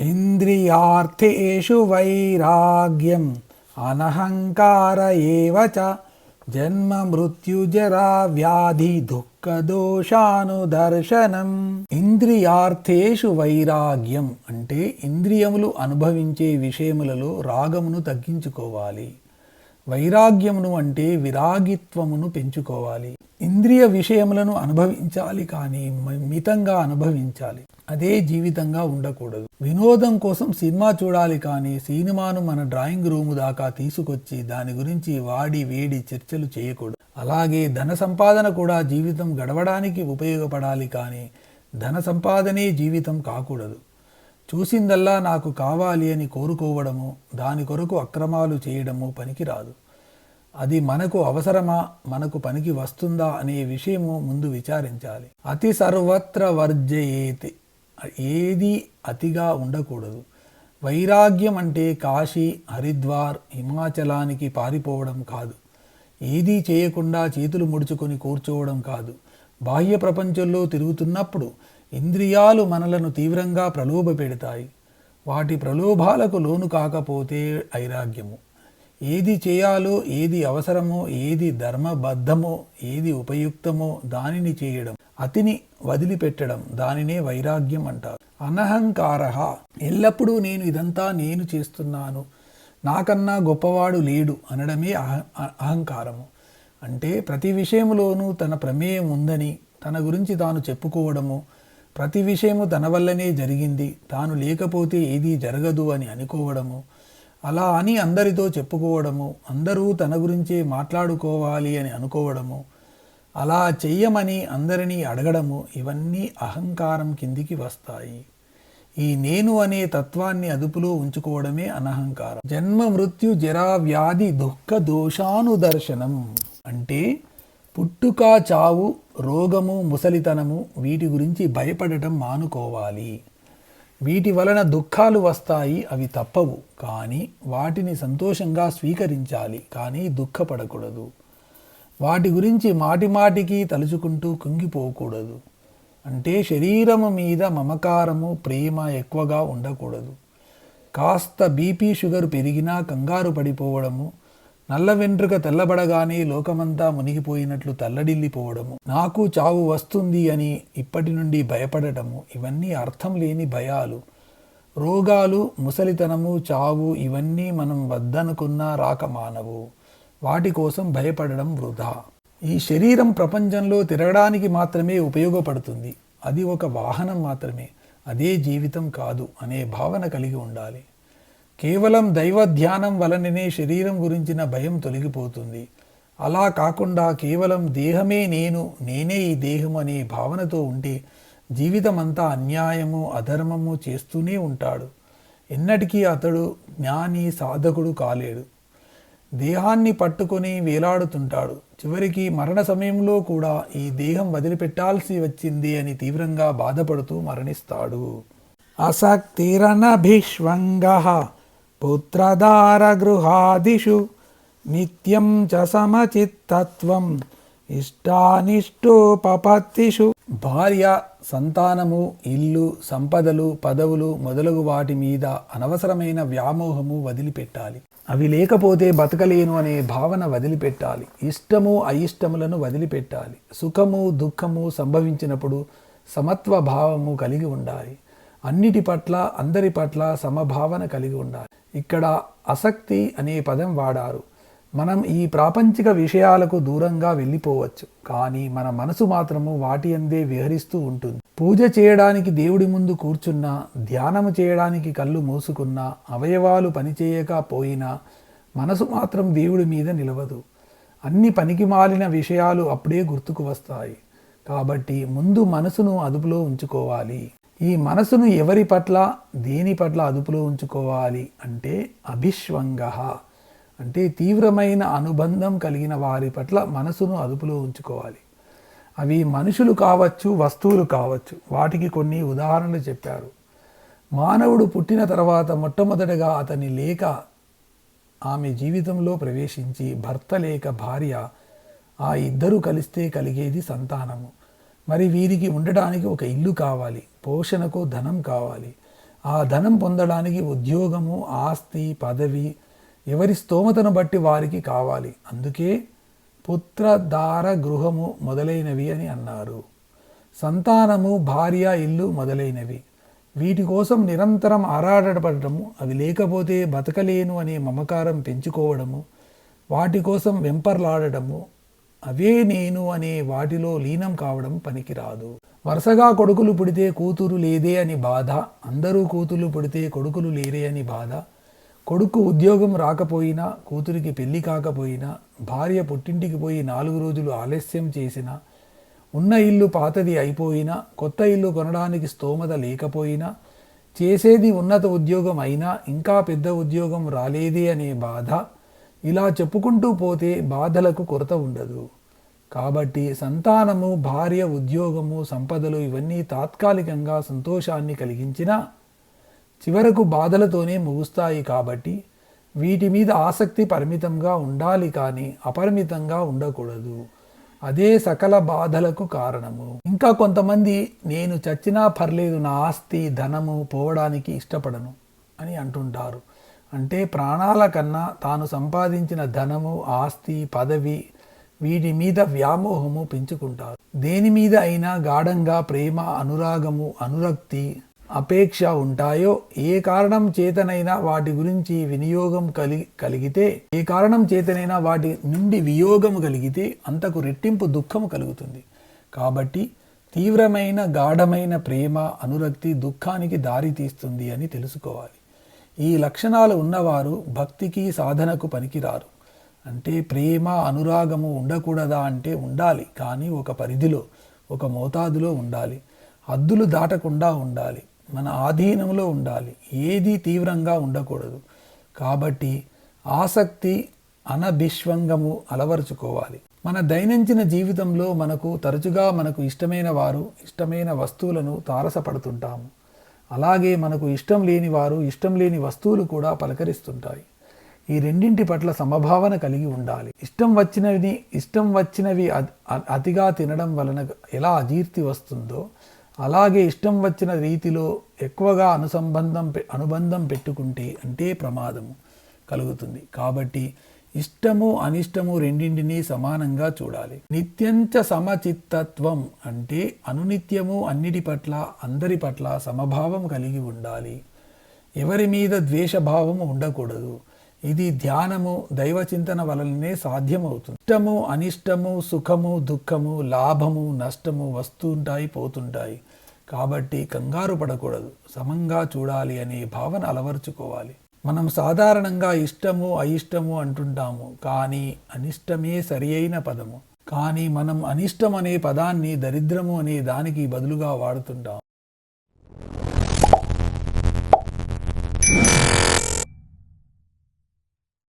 ఇంద్రియార్థేషు వైరాగ్యం అనహంకార ఏవచ జన్మ మృత్యుజరా వ్యాధి దుఃఖ దోషానుదర్శనం. ఇంద్రియార్థేషు వైరాగ్యం అంటే ఇంద్రియములు అనుభవించే విషయములలో రాగమును తగ్గించుకోవాలి. వైరాగ్యమును అంటే విరాగిత్వమును పెంచుకోవాలి. ఇంద్రియ విషయములను అనుభవించాలి కానీ మితంగా అనుభవించాలి. అదే జీవితంగా ఉండకూడదు. వినోదం కోసం సినిమా చూడాలి కానీ సినిమాను మన డ్రాయింగ్ రూము దాకా తీసుకొచ్చి దాని గురించి వాడి వేడి చర్చలు చేయకూడదు. అలాగే ధన సంపాదన కూడా జీవితం గడవడానికి ఉపయోగపడాలి కానీ ధన సంపాదనే జీవితం కాకూడదు. చూసిందల్లా నాకు కావాలి అని కోరుకోవడము దాని కొరకు అక్రమాలు చేయడము పనికిరాదు. అది మనకు అవసరమా మనకు పనికి వస్తుందా అనే విషయము ముందు విచారించాలి. అతి సర్వత్ర వర్జయేతి. ఏది అతిగా ఉండకూడదు. వైరాగ్యం అంటే కాశీ హరిద్వార్ హిమాచలానికి పారిపోవడం కాదు. ఏదీ చేయకుండా చేతులు ముడుచుకొని కూర్చోవడం కాదు. బాహ్య ప్రపంచంలో తిరుగుతున్నప్పుడు ఇంద్రియాలు మనలను తీవ్రంగా ప్రలోభ పెడతాయి. వాటి ప్రలోభాలకు లోను కాకపోతే వైరాగ్యము. ఏది చేయాలో ఏది అవసరమో ఏది ధర్మబద్ధమో ఏది ఉపయుక్తమో దానిని చేయడం అతిని వదిలిపెట్టడం దానినే వైరాగ్యం అంటారు. అనహంకార. ఎల్లప్పుడూ నేను ఇదంతా నేను చేస్తున్నాను. నాకన్నా గొప్పవాడు లేడు అనడమే అహ అహంకారము. అంటే ప్రతి విషయంలోనూ తన ప్రమేయం ఉందని తన గురించి తాను చెప్పుకోవడము ప్రతి విషయము తన వల్లనే జరిగింది తాను లేకపోతే ఏదీ జరగదు అని అనుకోవడము అలా అని అందరితో చెప్పుకోవడము అందరూ తన గురించే మాట్లాడుకోవాలి అని అనుకోవడము అలా చెయ్యమని అందరినీ అడగడము ఇవన్నీ అహంకారం కిందికి వస్తాయి. ఈ నేను అనే తత్వాన్ని అదుపులో ఉంచుకోవడమే అనహంకారం. జన్మ మృత్యు జరా వ్యాధి దుఃఖ దోషానుదర్శనం అంటే పుట్టుక చావు రోగము ముసలితనము వీటి గురించి భయపడటం మానుకోవాలి. వీటి వలన దుఃఖాలు వస్తాయి అవి తప్పవు. కానీ వాటిని సంతోషంగా స్వీకరించాలి కానీ దుఃఖపడకూడదు. వాటి గురించి మాటిమాటికి తలుచుకుంటూ కుంగిపోకూడదు. అంటే శరీరము మీద మమకారము ప్రేమ ఎక్కువగా ఉండకూడదు. కాస్త బీపీ షుగర్ పెరిగినా కంగారు పడిపోవడము నల్ల వెంట్రుక తెల్లబడగానే లోకమంతా మునిగిపోయినట్లు తల్లడిల్లిపోవడము. నాకు చావు వస్తుంది అని ఇప్పటి నుండి భయపడటము. ఇవన్నీ అర్థం లేని భయాలు. రోగాలు ముసలితనము చావు ఇవన్నీ మనం వద్దనుకున్నా రాకమానవు వాటి కోసం భయపడడం వృధా. ఈ శరీరం ప్రపంచంలో తిరగడానికి మాత్రమే ఉపయోగపడుతుంది. అది ఒక వాహనం మాత్రమే. అదే జీవితం కాదు అనే భావన కలిగి ఉండాలి. కేవలం దైవ ధ్యానం వలననే శరీరం గురించిన భయం తొలగిపోతుంది. అలా కాకుండా కేవలం దేహమే నేను నేనే ఈ దేహం అనే భావనతో ఉంటే జీవితమంతా అన్యాయము అధర్మము చేస్తూనే ఉంటాడు. ఎన్నటికీ అతడు జ్ఞాని సాధకుడు కాలేడు. దేహాన్ని పట్టుకొని వేలాడుతుంటాడు. చివరికి మరణ సమయంలో కూడా ఈ దేహం వదిలిపెట్టాల్సి వచ్చింది అని తీవ్రంగా బాధపడుతూ మరణిస్తాడు. అసక్తిరణ భీష్వంగ గృహాదిషు నిత్యం చ సమచిత్తత్వం ఇష్టానిష్టోపపత్తిషు భార్య సంతానము ఇల్లు సంపదలు పదవులు మొదలగు వాటి మీద అనవసరమైన వ్యామోహము వదిలిపెట్టాలి. అవి లేకపోతే బతకలేను అనే భావన వదిలిపెట్టాలి. ఇష్టము అయిష్టములను వదిలిపెట్టాలి. సుఖము దుఃఖము సంభవించినప్పుడు సమత్వ భావము కలిగి ఉండాలి. అన్నిటి పట్ల అందరి పట్ల సమభావన కలిగి ఉండాలి. ఇక్కడ ఆసక్తి అనే పదం వాడారు. మనం ఈ ప్రాపంచిక విషయాలకు దూరంగా వెళ్ళిపోవచ్చు కానీ మన మనసు మాత్రము వాటి అందే విహరిస్తూ ఉంటుంది. పూజ చేయడానికి దేవుడి ముందు కూర్చున్నా ధ్యానము చేయడానికి కళ్ళు మూసుకున్నా అవయవాలు పనిచేయకపోయినా మనసు మాత్రం దేవుడి మీద నిలవదు. అన్ని పనికి మాలిన విషయాలు అప్పుడే గుర్తుకు వస్తాయి. కాబట్టి ముందు మనసును అదుపులో ఉంచుకోవాలి. ఈ మనసును ఎవరి పట్ల దేని పట్ల అదుపులో ఉంచుకోవాలి అంటే అభిష్వంగ. అంటే తీవ్రమైన అనుబంధం కలిగిన వారి పట్ల మనసును అదుపులో ఉంచుకోవాలి. అవి మనుషులు కావచ్చు వస్తువులు కావచ్చు. వాటికి కొన్ని ఉదాహరణలు చెప్పారు. మానవుడు పుట్టిన తర్వాత మొట్టమొదటగా అతని లేక ఆమె జీవితంలో ప్రవేశించి భర్త లేక భార్య ఆ ఇద్దరు కలిస్తే కలిగేది సంతానము. మరి వీరికి ఉండటానికి ఒక ఇల్లు కావాలి పోషణకు ధనం కావాలి. ఆ ధనం పొందడానికి ఉద్యోగము ఆస్తి పదవి ఎవరి స్తోమతను బట్టి వారికి కావాలి. అందుకే పుత్ర దార గృహము మొదలైనవి అని అన్నారు. సంతానము భార్య ఇల్లు మొదలైనవి. వీటి కోసం నిరంతరం ఆరాటపడటము అవి లేకపోతే బతకలేను అనే మమకారం పెంచుకోవడము వాటి కోసం వెంపర్లాడటము అవే నేను అనే వాటిలో లీనం కావడం పనికిరాదు. వరుసగా కొడుకులు పుడితే కూతురు లేదే అని బాధ అందరూ కూతురు పుడితే కొడుకులు లేరే అని బాధ. కొడుకు ఉద్యోగం రాకపోయినా కూతురికి పెళ్ళి కాకపోయినా భార్య పుట్టింటికి పోయి నాలుగు రోజులు ఆలస్యం చేసినా ఉన్న ఇల్లు పాతది అయిపోయినా కొత్త ఇల్లు కొనడానికి స్తోమత లేకపోయినా చేసేది ఉన్నత ఉద్యోగం అయినా ఇంకా పెద్ద ఉద్యోగం రాలేదే అనే బాధ ఇలా చెప్పుకుంటూ పోతే బాధలకు కొరత ఉండదు. కాబట్టి సంతానము భార్య ఉద్యోగము సంపదలు ఇవన్నీ తాత్కాలికంగా సంతోషాన్ని కలిగించినా చివరకు బాధలతోనే ముగుస్తాయి కాబట్టి వీటి మీద ఆసక్తి పరిమితంగా ఉండాలి కానీ అపరిమితంగా ఉండకూడదు. అదే సకల బాధలకు కారణము. ఇంకా కొంతమంది నేను చచ్చినా పర్లేదు నా ఆస్తి ధనము పోవడానికి ఇష్టపడను అని అంటుంటారు. అంటే ప్రాణాల కన్నా తాను సంపాదించిన ధనము ఆస్తి పదవి వీటి మీద వ్యామోహము పెంచుకుంటారు. దేని మీద అయినా గాఢంగా ప్రేమ అనురాగము అనురక్తి అపేక్ష ఉంటాయో ఏ కారణం చేతనైనా వాటి గురించి వినియోగం కలిగి కలిగితే ఏ కారణం చేతనైనా వాటి నుండి వియోగము కలిగితే అంతకు రెట్టింపు దుఃఖము కలుగుతుంది. కాబట్టి తీవ్రమైన గాఢమైన ప్రేమ అనురక్తి దుఃఖానికి దారి తీస్తుంది అని తెలుసుకోవాలి. ఈ లక్షణాలు ఉన్నవారు భక్తికి సాధనకు పనికిరారు. అంటే ప్రేమ అనురాగము ఉండకూడదా అంటే ఉండాలి. కానీ ఒక పరిధిలో ఒక మోతాదులో ఉండాలి. హద్దులు దాటకుండా ఉండాలి. మన ఆధీనంలో ఉండాలి. ఏది తీవ్రంగా ఉండకూడదు. కాబట్టి ఆసక్తి అనభిష్వంగము అలవరుచుకోవాలి. మన దైనందిన జీవితంలో మనకు తరచుగా మనకు ఇష్టమైన వారు ఇష్టమైన వస్తువులను తారసపడుతుంటాము. అలాగే మనకు ఇష్టం లేని వారు ఇష్టం లేని వస్తువులు కూడా పలకరిస్తుంటాయి. ఈ రెండింటి పట్ల సమభావన కలిగి ఉండాలి. ఇష్టం వచ్చినవి ఇష్టం వచ్చినవి అతిగా తినడం వలన ఎలా అజీర్తి వస్తుందో అలాగే ఇష్టం వచ్చిన రీతిలో ఎక్కువగా అనుసంబంధం అనుబంధం పెట్టుకుంటే అంటే ప్రమాదము కలుగుతుంది. కాబట్టి ఇష్టము అనిష్టము రెండింటినీ సమానంగా చూడాలి. నిత్యంచ సమచిత్తత్వం అంటే అనునిత్యము అన్నిటి పట్ల అందరి పట్ల సమభావం కలిగి ఉండాలి. ఎవరి మీద ద్వేషభావము ఉండకూడదు. ఇది ధ్యానము దైవచింతన వలననే సాధ్యమవుతుంది. ఇష్టము అనిష్టము సుఖము దుఃఖము లాభము నష్టము వస్తుంటాయి పోతుంటాయి. కాబట్టి కంగారు పడకూడదు. సమంగా చూడాలి అనే భావన అలవర్చుకోవాలి. మనం సాధారణంగా ఇష్టము అయిష్టము అంటుంటాము. కానీ అనిష్టమే సరి అయిన పదము. కానీ మనం అనిష్టం అనే పదాన్ని దరిద్రము అనే దానికి బదులుగా వాడుతుంటాం.